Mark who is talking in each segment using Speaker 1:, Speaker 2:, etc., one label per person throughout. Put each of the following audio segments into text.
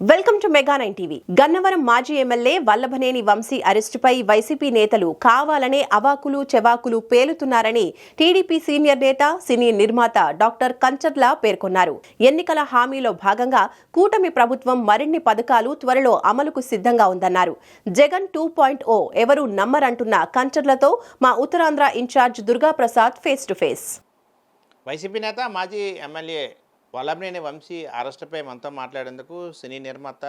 Speaker 1: Welcome to mega nine TV. Gannavaram మాజీ MLA Vallabhaneni Vamsi అరెస్టుపై YCP నేతలు కావాలనే అవాకులు చెవాకులు పేలుతున్నారని టీడీపీ సీనియర్ నేత సినీ నిర్మాత డాక్టర్ కంచర్ల పేర్కొన్నారు. ఎన్నికల హామీలో భాగంగా కూటమి ప్రభుత్వం మరిన్ని పథకాలు త్వరలో అమలుకు సిద్ధంగా ఉందన్నారు. జగన్ టూ పాయింట్ ఓ ఎవరూ నమ్మరంటున్న కంచర్లతో మా Uttarandhra incharge Durgaprasad face to face.
Speaker 2: YCP నేత మాజీ ఎమ్మెల్యే వల్లభనేని వంశీ అరెస్టుపై మనతో మాట్లాడేందుకు సినీ నిర్మాత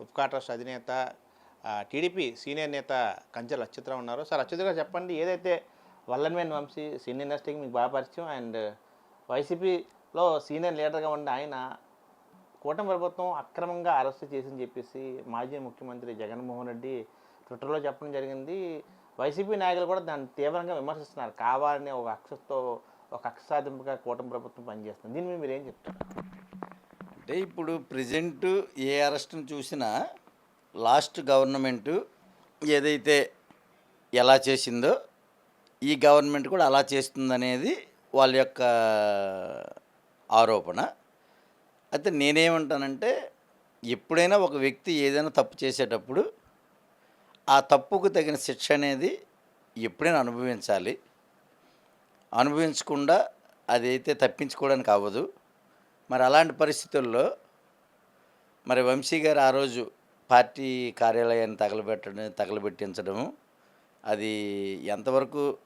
Speaker 2: ఉప్కా ట్రస్ట్ అధినేత టీడీపీ సీనియర్ నేత కంచెల అచ్యుతరావు ఉన్నారు. సార్ అచ్యుత్ గారు చెప్పండి ఏదైతే వల్లభనేని వంశీ సినీ ఇండస్ట్రీకి మీకు బాగా పరిచయం అండ్ వైసీపీలో సీనియర్ లీడర్గా ఉన్న ఆయన కూటమి ప్రభుత్వం అక్రమంగా అరెస్ట్ చేసిందని చెప్పేసి మాజీ ముఖ్యమంత్రి జగన్మోహన్ రెడ్డి ట్విట్టర్లో చెప్పడం జరిగింది. వైసీపీ నాయకులు కూడా దాన్ని తీవ్రంగా విమర్శిస్తున్నారు. కావాలనే ఒక అక్షతో ఒక అక్షసాధింపుగా కూటమి ప్రభుత్వం పనిచేస్తుంది. దీని మీద మీరు ఏం చెప్తారు?
Speaker 3: అంటే ఇప్పుడు ప్రజెంట్ ఏ అరెస్ట్ని చూసినా లాస్ట్ గవర్నమెంట్ ఏదైతే ఎలా చేసిందో ఈ గవర్నమెంట్ కూడా అలా చేస్తుందనేది వాళ్ళ యొక్క ఆరోపణ. అయితే నేనేమంటానంటే ఎప్పుడైనా ఒక వ్యక్తి ఏదైనా తప్పు చేసేటప్పుడు ఆ తప్పుకు తగిన శిక్ష అనేది ఎప్పుడైనా అనుభవించాలి. అనుభవించకుండా అదైతే తప్పించుకోవడానికి అవ్వదు. మరి అలాంటి పరిస్థితుల్లో మరి వంశీ గారు ఆ రోజు పార్టీ కార్యాలయాన్ని తగలబెట్టడం తగలబెట్టించడము అది ఎంతవరకు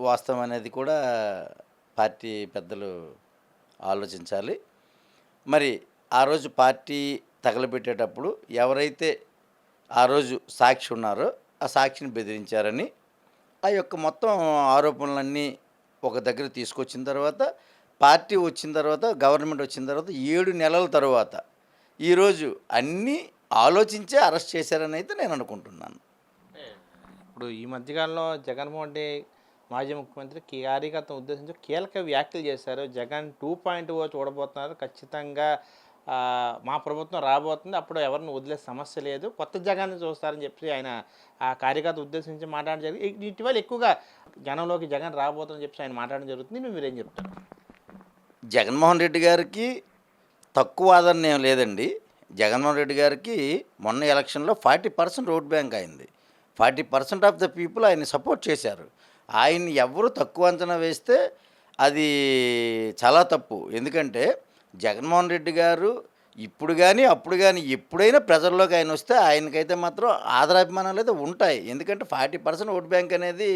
Speaker 3: వాస్తవం అనేది కూడా పార్టీ పెద్దలు ఆలోచించాలి. మరి ఆ రోజు పార్టీ తగలబెట్టేటప్పుడు ఎవరైతే ఆ రోజు సాక్షి ఉన్నారో ఆ సాక్షిని బెదిరించారని ఆ యొక్క మొత్తం ఆరోపణలన్నీ ఒక దగ్గర తీసుకొచ్చిన తర్వాత పార్టీ వచ్చిన తర్వాత గవర్నమెంట్ వచ్చిన తర్వాత ఏడు నెలల తర్వాత ఈరోజు అన్నీ ఆలోచించే అరెస్ట్ చేశారని అయితే నేను అనుకుంటున్నాను.
Speaker 2: ఇప్పుడు ఈ మధ్యకాలంలో జగన్మోహన్ రెడ్డి మాజీ ముఖ్యమంత్రి కార్యకర్తను ఉద్దేశించి కీలక వ్యాఖ్యలు చేశారు. జగన్ టూ పాయింట్ ఓ చూడబోతున్నారు. ఖచ్చితంగా మా ప్రభుత్వం రాబోతుంది. అప్పుడు ఎవరిని వదిలే సమస్య లేదు. కొత్త జగన్ని చూస్తారని చెప్పి ఆయన ఆ కార్యకర్త ఉద్దేశించి మాట్లాడడం జరిగింది. ఇటీవల ఎక్కువగా జనంలోకి జగన్ రాబోతుందని చెప్పి ఆయన మాట్లాడడం జరుగుతుంది. నువ్వు మీరేం చెప్తారు
Speaker 3: జగన్మోహన్ రెడ్డి గారికి తక్కువ ఆదరణ ఏం లేదండి. జగన్మోహన్ రెడ్డి గారికి మొన్న ఎలక్షన్లో ఫార్టీ పర్సెంట్ ఓట్ బ్యాంక్ అయింది. Forty percent of the people ఆయన్ని సపోర్ట్ చేశారు. ఆయన్ని ఎవరు తక్కువ అంచనా వేస్తే అది చాలా తప్పు. ఎందుకంటే జగన్మోహన్ రెడ్డి గారు ఇప్పుడు కానీ అప్పుడు కానీ ఎప్పుడైనా ప్రజల్లోకి ఆయన వస్తే ఆయనకైతే మాత్రం ఆదరాభిమానాలు అయితే ఉంటాయి. ఎందుకంటే ఫార్టీ పర్సెంట్ ఓట్ బ్యాంక్ అనేది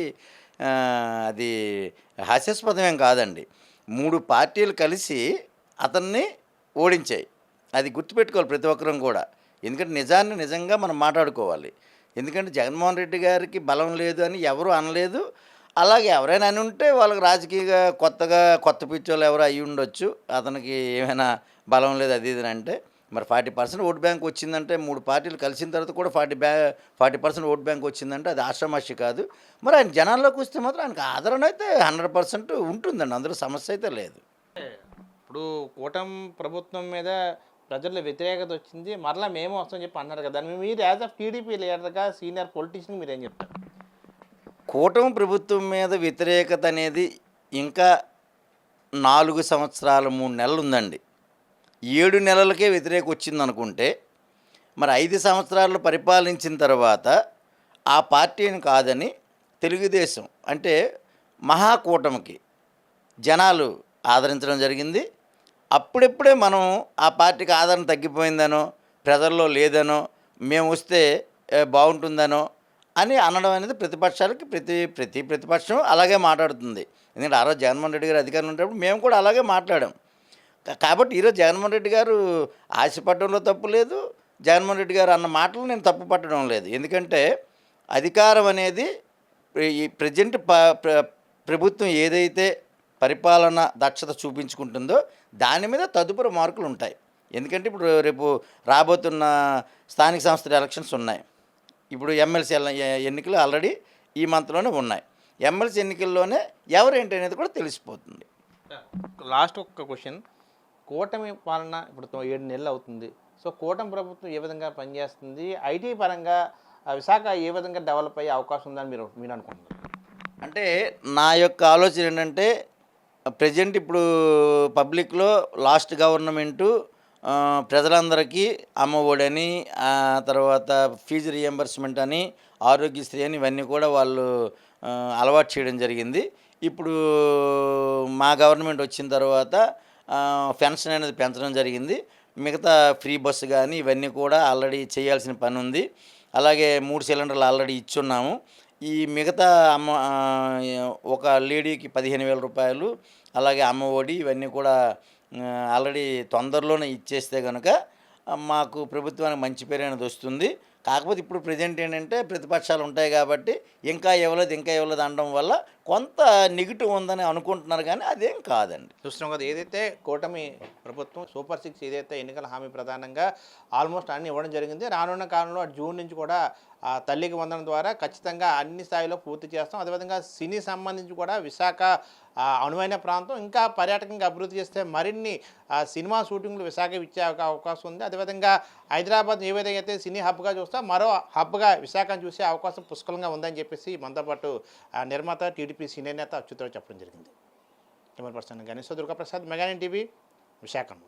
Speaker 3: అది హాస్యాస్పదమేం కాదండి. మూడు పార్టీలు కలిసి అతన్ని ఓడించాయి. అది గుర్తుపెట్టుకోవాలి ప్రతి ఒక్కరం కూడా. ఎందుకంటే నిజాన్ని నిజంగా మనం మాట్లాడుకోవాలి. ఎందుకంటే జగన్మోహన్ రెడ్డి గారికి బలం లేదు అని ఎవరు అనలేదు. అలాగే ఎవరైనా అని ఉంటే వాళ్ళకి రాజకీయంగా కొత్తగా కొత్త పిచ్చోళ్ళు ఎవరు అయ్యి ఉండొచ్చు. అతనికి ఏమైనా బలం లేదు అది ఇది అంటే మరి ఫార్టీ పర్సెంట్ ఓట్ బ్యాంక్ వచ్చిందంటే మూడు పార్టీలు కలిసిన తర్వాత కూడా ఫార్టీ బ్యా ఫార్టీ పర్సెంట్ ఓట్ బ్యాంక్ వచ్చిందంటే అది ఆశ్రమాషి కాదు. మరి ఆయన జనాల్లోకి వస్తే మాత్రం ఆయనకు ఆదరణ అయితే హండ్రెడ్ పర్సెంట్ ఉంటుందండి. అందులో సమస్య అయితే లేదు.
Speaker 2: ఇప్పుడు కూటమి ప్రభుత్వం మీద ప్రజల్లో వ్యతిరేకత వచ్చింది. మరలా మేము వస్తామని చెప్పి అన్నారు కదా. మీరు యాజ్ ఆఫ్ టీడీపీ లీడర్గా సీనియర్ పొలిటీషియన్ మీరు ఏం చెప్తారు?
Speaker 3: కూటమి ప్రభుత్వం మీద వ్యతిరేకత అనేది ఇంకా నాలుగు సంవత్సరాలు మూడు నెలలు ఉందండి. ఏడు నెలలకే వ్యతిరేక వచ్చింది అనుకుంటే మరి ఐదు సంవత్సరాలు పరిపాలించిన తర్వాత ఆ పార్టీని కాదని తెలుగుదేశం అంటే మహాకూటమికి జనాలు ఆదరించడం జరిగింది. అప్పుడెప్పుడే మనం ఆ పార్టీకి ఆదరణ తగ్గిపోయిందనో ప్రజల్లో లేదనో మేము వస్తే బాగుంటుందనో అని అనడం అనేది ప్రతిపక్షాలకి ప్రతి ప్రతి ప్రతిపక్షం అలాగే మాట్లాడుతుంది. ఎందుకంటే ఆ రోజు జగన్మోహన్ రెడ్డి గారు అధికారంలో ఉండేటప్పుడు మేము కూడా అలాగే మాట్లాడాం. కాబట్టి ఈరోజు జగన్మోహన్ రెడ్డి గారు ఆశపడడంలో తప్పు లేదు. జగన్మోహన్ రెడ్డి గారు అన్న మాటలు నేను తప్పు పట్టడం లేదు. ఎందుకంటే అధికారం అనేది ఈ ప్రజెంట్ ప- ప్ర- ప్రభుత్వం ఏదైతే పరిపాలన దక్షత చూపించుకుంటుందో దాని మీద తదుపరి మార్కులు ఉంటాయి. ఎందుకంటే ఇప్పుడు రేపు రాబోతున్న స్థానిక సంస్థల ఎలక్షన్స్ ఉన్నాయి. ఇప్పుడు ఎమ్మెల్సీ ఎన్నికలు ఆల్రెడీ ఈ మంత్లోనే ఉన్నాయి. ఎమ్మెల్సీ ఎన్నికల్లోనే ఎవరేంటి అనేది కూడా తెలిసిపోతుంది.
Speaker 2: లాస్ట్ ఒక్క క్వశ్చన్. కూటమి పాలన ఇప్పుడు ఏడు నెలలు అవుతుంది. సో కూటమి ప్రభుత్వం ఏ విధంగా పనిచేస్తుంది? ఐటీ పరంగా విశాఖ ఏ విధంగా డెవలప్ అయ్యే అవకాశం ఉందని మీరు మీరు అనుకుంటున్నారు?
Speaker 3: అంటే నా యొక్క ఆలోచన ఏంటంటే ప్రజెంట్ ఇప్పుడు పబ్లిక్లో లాస్ట్ గవర్నమెంటు ప్రజలందరికీ అమ్మఒడని ఆ తర్వాత ఫీజు రియంబర్స్మెంట్ అని ఆరోగ్యశ్రీ అని ఇవన్నీ కూడా వాళ్ళు అలవాటు చేయడం జరిగింది. ఇప్పుడు మా గవర్నమెంట్ వచ్చిన తర్వాత పెన్షన్ అనేది పెంచడం జరిగింది. మిగతా ఫ్రీ బస్సు కానీ ఇవన్నీ కూడా ఆల్రెడీ చేయాల్సిన పని ఉంది. అలాగే మూడు సిలిండర్లు ఆల్రెడీ ఇచ్చున్నాము. ఈ మిగతా అమ్మ ఒక లేడీకి పదిహేను వేల రూపాయలు అలాగే అమ్మ ఒడి ఇవన్నీ కూడా ఆల్రెడీ తొందరలోనే ఇచ్చేస్తే కనుక మాకు ప్రభుత్వానికి మంచి పేరు అనేది వస్తుంది. కాకపోతే ఇప్పుడు ప్రజెంట్ ఏంటంటే ప్రతిపక్షాలు ఉంటాయి కాబట్టి ఇంకా ఇవ్వలేదు ఇంకా ఇవ్వలేదు అనడం వల్ల కొంత నెగిటివ్ ఉందని అనుకుంటున్నారు కానీ అదేం కాదండి.
Speaker 2: చూస్తున్నాం కదా ఏదైతే కూటమి ప్రభుత్వం సూపర్ సిక్స్ ఏదైతే ఎన్నికల హామీ ప్రధానంగా ఆల్మోస్ట్ అన్ని ఇవ్వడం జరిగింది. రానున్న కాలంలో జూన్ నుంచి కూడా తల్లికి వందనం ద్వారా ఖచ్చితంగా అన్ని స్థాయిలో పూర్తి చేస్తాం. అదేవిధంగా సినీ సంబంధించి కూడా విశాఖ అనువైన ప్రాంతం ఇంకా పర్యాటకంగా అభివృద్ధి చేస్తే మరిన్ని సినిమా షూటింగ్లు విశాఖ ఇచ్చే అవకాశం ఉంది. అదేవిధంగా హైదరాబాద్ ఏ విధంగా అయితే సినీ హబ్గా చూస్తా మరో హబ్గా విశాఖను చూసే అవకాశం పుష్కలంగా ఉందని చెప్పేసి మనతో పాటు నిర్మాత టీడీపీ సీనియర్ నేత అచ్యుతరావు చెప్పడం జరిగింది. కెమెరా పర్సన్ గణేశ్వర దుర్గాప్రసాద్ మెగానే టీవీ. విశాఖం